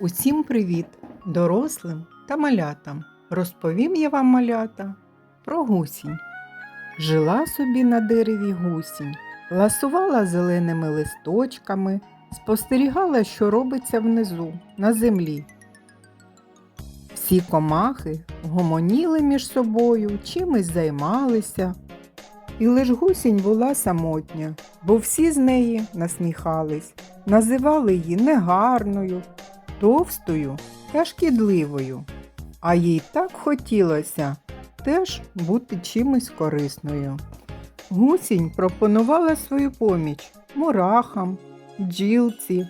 Усім привіт, дорослим та малятам. Розповім я вам малята про гусінь. Жила собі на дереві гусінь, ласувала зеленими листочками, спостерігала, що робиться внизу, на землі. Всі комахи гомоніли між собою, чимось займалися. І лиш гусінь була самотня, бо всі з неї насміхались, називали її негарною, товстою та шкідливою. А їй так хотілося теж бути чимось корисною. Гусінь пропонувала свою поміч мурахам, бджілці,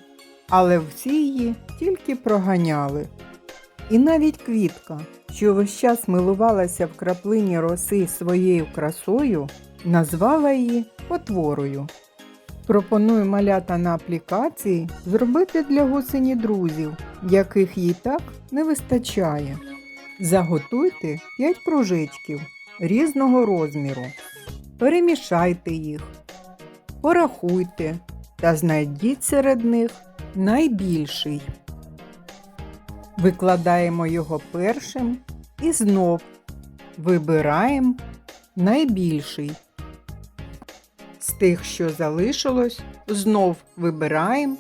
але всі її тільки проганяли. І навіть квітка, що весь час милувалася в краплині роси своєю красою, назвала її потворою. Пропоную малята на аплікації зробити для гусені друзів, яких їй так не вистачає. Заготуйте 5 кружечків різного розміру. Перемішайте їх, порахуйте та знайдіть серед них найбільший. Викладаємо його першим і знов вибираємо найбільший. З тих, що залишилось, знов вибираємо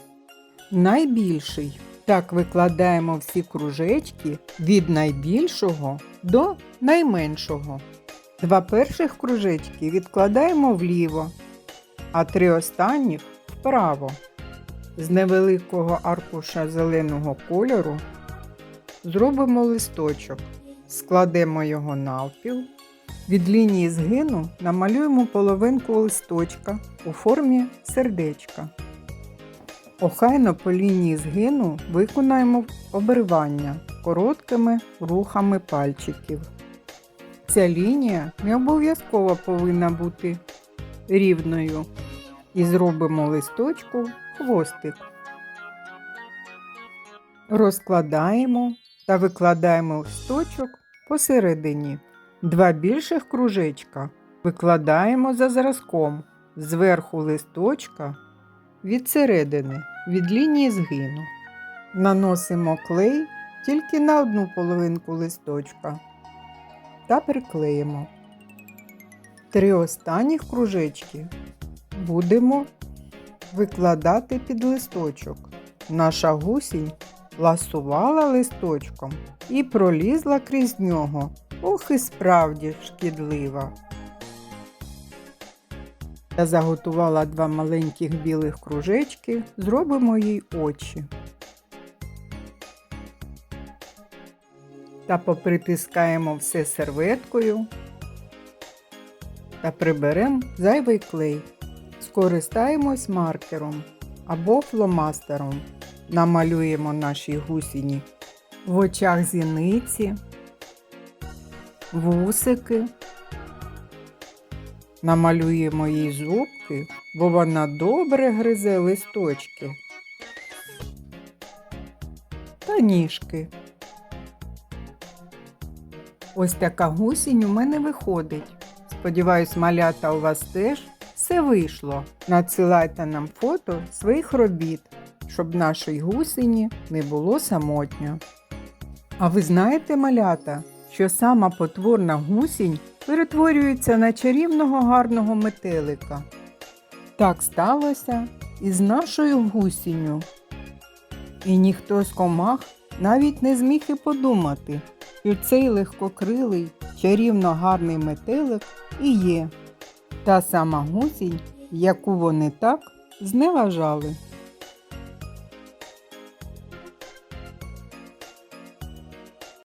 найбільший. Так викладаємо всі кружечки від найбільшого до найменшого. Два перших кружечки відкладаємо вліво, а три останніх вправо. З невеликого аркуша зеленого кольору зробимо листочок, складемо його навпіл. Від лінії згину намалюємо половинку листочка у формі сердечка. Охайно по лінії згину виконаємо обривання короткими рухами пальчиків. Ця лінія не обов'язково повинна бути рівною. І зробимо листочку хвостик. Розкладаємо та викладаємо листочок посередині. Два більших кружечка викладаємо за зразком зверху листочка від середини, від лінії згину. Наносимо клей тільки на одну половинку листочка та приклеїмо. Три останніх кружечки будемо викладати під листочок. Наша гусінь ласувала листочком і пролізла крізь нього. Ох і справді шкідлива. Я заготувала два маленьких білих кружечки, зробимо їй очі. Та попритискаємо все серветкою та приберемо зайвий клей. Скористаємось маркером або фломастером. Намалюємо наші гусіні в очах зіниці, вусики. Намалюємо їй зубки, бо вона добре гризе листочки. Та ніжки. Ось така гусінь у мене виходить. Сподіваюсь, малята у вас теж все вийшло. Надсилайте нам фото своїх робіт, щоб нашій гусені не було самотньо. А ви знаєте, малята, що сама потворна гусінь перетворюється на чарівного гарного метелика? Так сталося і з нашою гусінню. І ніхто з комах навіть не зміг і подумати, що цей легкокрилий, чарівно гарний метелик і є та сама гусінь, яку вони так зневажали.